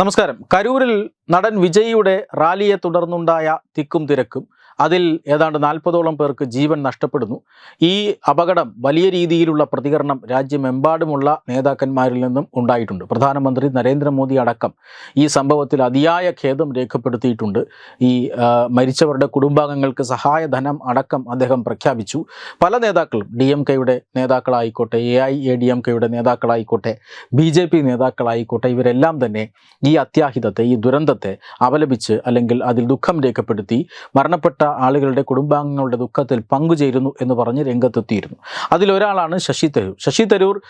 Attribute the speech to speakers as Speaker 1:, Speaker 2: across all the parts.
Speaker 1: നമസ്കാരം. കരൂരിൽ നടൻ വിജയിയുടെ റാലിയെ തുടർന്നുണ്ടായ തിക്കും തിരക്കും. അതിൽ ഏതാണ്ട് നാൽപ്പതോളം പേർക്ക് ജീവൻ നഷ്ടപ്പെടുന്നു. ഈ അപകടം വലിയ രീതിയിലുള്ള പ്രതികരണം രാജ്യമെമ്പാടുമുള്ള നേതാക്കന്മാരിൽ നിന്നും ഉണ്ടായിട്ടുണ്ട്. പ്രധാനമന്ത്രി നരേന്ദ്രമോദി അടക്കം ഈ സംഭവത്തിൽ അതിയായ ഖേദം രേഖപ്പെടുത്തിയിട്ടുണ്ട്. ഈ മരിച്ചവരുടെ കുടുംബാംഗങ്ങൾക്ക് സഹായധനം അടക്കം അദ്ദേഹം പ്രഖ്യാപിച്ചു. പല നേതാക്കളും ഡി എം കെയുടെ നേതാക്കളായിക്കോട്ടെ A I A D M കെയുടെ നേതാക്കളായിക്കോട്ടെ ബി ജെ പി നേതാക്കളായിക്കോട്ടെ ഇവരെല്ലാം തന്നെ ഈ അത്യാഹിതത്തെ ഈ ദുരന്തത്തെ അപലപിച്ച് അല്ലെങ്കിൽ അതിൽ ദുഃഖം രേഖപ്പെടുത്തി മരണപ്പെട്ട ആളുകളുടെ കുടുംബാംഗങ്ങളുടെ ദുഃഖത്തിൽ പങ്കുചേരുന്നു എന്ന് പറഞ്ഞ് രംഗത്തെത്തിയിരുന്നു. അതിലൊരാളാണ് ശശി തരൂർ. ശശി തരൂർ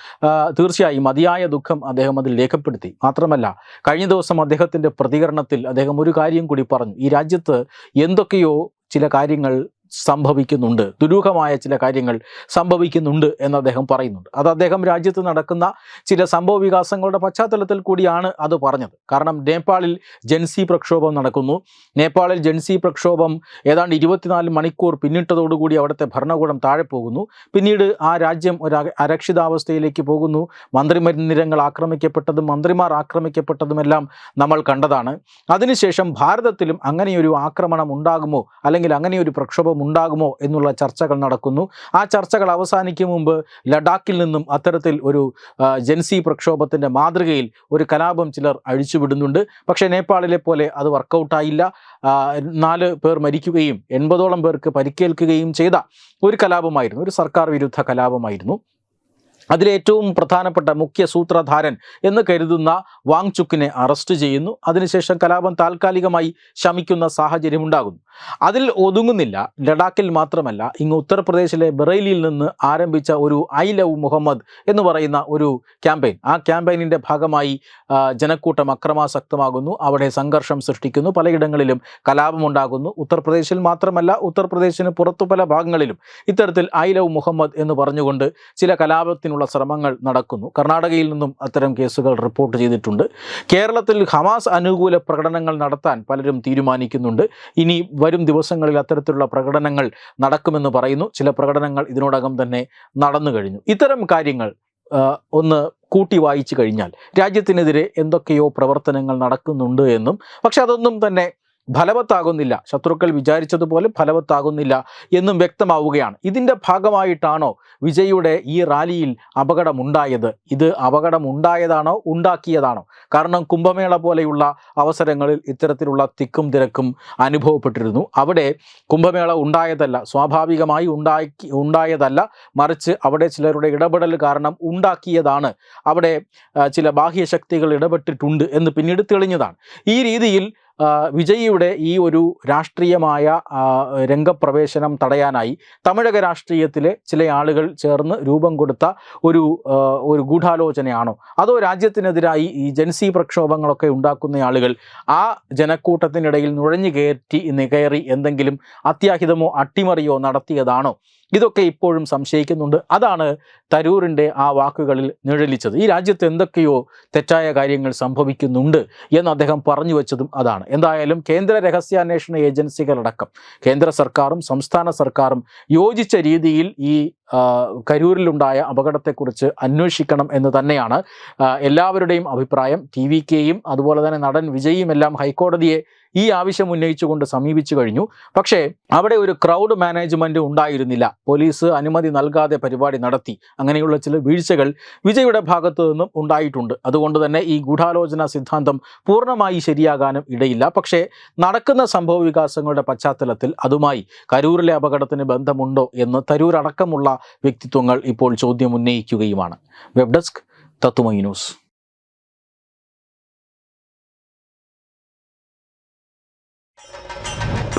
Speaker 1: തീർച്ചയായും മതിയായ ദുഃഖം അദ്ദേഹം അതിൽ രേഖപ്പെടുത്തി. മാത്രമല്ല കഴിഞ്ഞ ദിവസം അദ്ദേഹത്തിന്റെ പ്രതികരണത്തിൽ അദ്ദേഹം ഒരു കാര്യം കൂടി പറഞ്ഞു. ഈ രാജ്യത്ത് എന്തൊക്കെയോ ചില കാര്യങ്ങൾ സംഭവിക്കുന്നുണ്ട്. ദുരൂഹമായ ചില കാര്യങ്ങൾ സംഭവിക്കുന്നുണ്ട് എന്ന് അദ്ദേഹം പറയുന്നുണ്ട്. അത് അദ്ദേഹം രാജ്യത്ത് നടക്കുന്ന ചില സംഭവ വികാസങ്ങളുടെ പശ്ചാത്തലത്തിൽ കൂടിയാണ് അത് പറഞ്ഞത്. കാരണം നേപ്പാളിൽ ജൻസി പ്രക്ഷോഭം നടക്കുന്നു. നേപ്പാളിൽ ജൻസി പ്രക്ഷോഭം ഏതാണ്ട് ഇരുപത്തിനാല് മണിക്കൂർ പിന്നിട്ടതോടുകൂടി അവിടുത്തെ ഭരണകൂടം താഴെ പോകുന്നു. പിന്നീട് ആ രാജ്യം ഒരു അരക്ഷിതാവസ്ഥയിലേക്ക് പോകുന്നു. മന്ത്രിമരുന്നിരങ്ങൾ ആക്രമിക്കപ്പെട്ടതും മന്ത്രിമാർ ആക്രമിക്കപ്പെട്ടതുമെല്ലാം നമ്മൾ കണ്ടതാണ്. അതിനുശേഷം ഭാരതത്തിലും അങ്ങനെയൊരു ആക്രമണം ഉണ്ടാകുമോ? അല്ലെങ്കിൽ അങ്ങനെയൊരു പ്രക്ഷോഭം ഉണ്ടാകുമോ എന്നുള്ള ചർച്ചകൾ നടക്കുന്നു. ആ ചർച്ചകൾ അവസാനിക്കും മുമ്പ് ലഡാക്കിൽ നിന്നും അത്തരത്തിൽ ഒരു ജൻസി പ്രക്ഷോഭത്തിന്റെ മാതൃകയിൽ ഒരു കലാപം ചിലർ അഴിച്ചുവിടുന്നുണ്ട്. പക്ഷേ നേപ്പാളിലെ പോലെ അത് വർക്കൗട്ടായില്ല. നാല് പേർ മരിക്കുകയും എൺപതോളം പേർക്ക് പരിക്കേൽക്കുകയും ചെയ്ത ഒരു കലാപമായിരുന്നു. ഒരു സർക്കാർ വിരുദ്ധ കലാപമായിരുന്നു. അതിലേറ്റവും പ്രധാനപ്പെട്ട മുഖ്യ സൂത്രധാരൻ എന്ന് കരുതുന്ന വാങ്ചുക്കിനെ അറസ്റ്റ് ചെയ്യുന്നു. അതിനുശേഷം കലാപം താൽക്കാലികമായി ശമിക്കുന്ന സാഹചര്യം ഉണ്ടാകുന്നു. അതിൽ ഒതുങ്ങുന്നില്ല. ലഡാക്കിൽ മാത്രമല്ല ഇങ്ങ് ഉത്തർപ്രദേശിലെ ബറേലിയിൽ നിന്ന് ആരംഭിച്ച ഒരു ഐ ലവ് മുഹമ്മദ് എന്ന് പറയുന്ന ഒരു ക്യാമ്പയിൻ. ആ ക്യാമ്പയിനിന്റെ ഭാഗമായി ജനക്കൂട്ടം അക്രമാസക്തമാകുന്നു. അവിടെ സംഘർഷം സൃഷ്ടിക്കുന്നു. പലയിടങ്ങളിലും കലാപമുണ്ടാകുന്നു. ഉത്തർപ്രദേശിൽ മാത്രമല്ല ഉത്തർപ്രദേശിന് പുറത്തു പല ഭാഗങ്ങളിലും ഇത്തരത്തിൽ ഐ ലവ് മുഹമ്മദ് എന്ന് പറഞ്ഞുകൊണ്ട് ചില കലാപത്തിനുള്ള ശ്രമങ്ങൾ നടക്കുന്നു. കർണാടകയിൽ നിന്നും അത്തരം കേസുകൾ റിപ്പോർട്ട് ചെയ്തിട്ടുണ്ട്. കേരളത്തിൽ ഹമാസ് അനുകൂല പ്രകടനങ്ങൾ നടത്താൻ പലരും തീരുമാനിക്കുന്നുണ്ട്. ഇനി വരും ദിവസങ്ങളിൽ അത്തരത്തിലുള്ള പ്രകടനങ്ങൾ നടക്കുമെന്ന് പറയുന്നു. ചില പ്രകടനങ്ങൾ ഇതിനോടകം തന്നെ നടന്നു കഴിഞ്ഞു. ഇത്തരം കാര്യങ്ങൾ ഒന്ന് കൂട്ടി വായിച്ചു കഴിഞ്ഞാൽ രാജ്യത്തിനെതിരെ എന്തൊക്കെയോ പ്രവർത്തനങ്ങൾ നടക്കുന്നുണ്ട് എന്നും പക്ഷെ അതൊന്നും തന്നെ ഫലവത്താകുന്നില്ല. ശത്രുക്കൾ വിചാരിച്ചതുപോലെ ഫലവത്താകുന്നില്ല എന്നും വ്യക്തമാവുകയാണ്. ഇതിന്റെ ഭാഗമായിട്ടാണോ വിജയുടെ ഈ റാലിയിൽ അപകടമുണ്ടായത്? ഇത് അപകടമുണ്ടായതാണോ? ഉണ്ടാക്കിയതാണോ? കാരണം കുംഭമേള പോലെയുള്ള അവസരങ്ങളിൽ ഇത്തരത്തിലുള്ള തിക്കും തിരക്കും അനുഭവപ്പെട്ടിരുന്നു. അവിടെ കുംഭമേള ഉണ്ടായതല്ല സ്വാഭാവികമായി ഉണ്ടാക്കി ഉണ്ടായതല്ല. മറിച്ച് അവിടെ ചിലരുടെ ഇടപെടൽ കാരണം ഉണ്ടാക്കിയതാണ്. അവിടെ ചില ബാഹ്യശക്തികൾ ഇടപെട്ടിട്ടുണ്ട് എന്ന് പിന്നീട് തെളിഞ്ഞതാണ്. ഈ രീതിയിൽ വിജയിയുടെ ഈ ഒരു രാഷ്ട്രീയമായ രംഗപ്രവേശനം തടയാനായി തമിഴക രാഷ്ട്രീയത്തിലെ ചില ആളുകൾ ചേർന്ന് രൂപം കൊടുത്ത ഒരു ഒരു ഗൂഢാലോചനയാണോ? അതോ രാജ്യത്തിനെതിരായി ഈ ജൻസി പ്രക്ഷോഭങ്ങളൊക്കെ ഉണ്ടാക്കുന്ന ആളുകൾ ആ ജനക്കൂട്ടത്തിനിടയിൽ നുഴഞ്ഞു കയറ്റി കയറി എന്തെങ്കിലും അത്യാഹിതമോ അട്ടിമറിയോ നടത്തിയതാണോ? ഇതൊക്കെ ഇപ്പോഴും സംശയിക്കുന്നുണ്ട്. അതാണ് തരൂരിന്റെ ആ വാക്കുകളിൽ നിഴലിച്ചത്. ഈ രാജ്യത്ത് എന്തൊക്കെയോ തെറ്റായ കാര്യങ്ങൾ സംഭവിക്കുന്നുണ്ട് എന്ന് അദ്ദേഹം പറഞ്ഞു വെച്ചതും അതാണ്. എന്തായാലും കേന്ദ്ര രഹസ്യാന്വേഷണ ഏജൻസികളടക്കം കേന്ദ്ര സർക്കാരും സംസ്ഥാന സർക്കാരും യോജിച്ച രീതിയിൽ ഈ കരൂരിലുണ്ടായ അപകടത്തെക്കുറിച്ച് അന്വേഷിക്കണം എന്ന് തന്നെയാണ് എല്ലാവരുടെയും അഭിപ്രായം. ടി വി കെയും അതുപോലെ തന്നെ നടൻ വിജയും എല്ലാം ഹൈക്കോടതിയെ ഈ ആവശ്യം ഉന്നയിച്ചുകൊണ്ട് സമീപിച്ചു കഴിഞ്ഞു. പക്ഷേ അവിടെ ഒരു ക്രൗഡ് മാനേജ്മെന്റ് ഉണ്ടായിരുന്നില്ല. പോലീസ് അനുമതി നൽകാതെ പരിപാടി നടത്തി. അങ്ങനെയുള്ള ചില വീഴ്ചകൾ വിജയുടെ ഭാഗത്തു നിന്നും ഉണ്ടായിട്ടുണ്ട്. അതുകൊണ്ട് തന്നെ ഈ ഗൂഢാലോചന സിദ്ധാന്തം പൂർണമായി ശരിയാകാനും ഇടയില്ല. പക്ഷേ നടക്കുന്ന സംഭവ വികാസങ്ങളുടെ പശ്ചാത്തലത്തിൽ അതുമായി കരൂരിലെ അപകടത്തിന് ബന്ധമുണ്ടോ എന്ന് തരൂർ അടക്കമുള്ള വ്യക്തിത്വങ്ങൾ ഇപ്പോൾ ചോദ്യം ഉന്നയിക്കുകയുമാണ്. വെബ് ഡെസ്ക് തത്തുമൈ ന്യൂസ്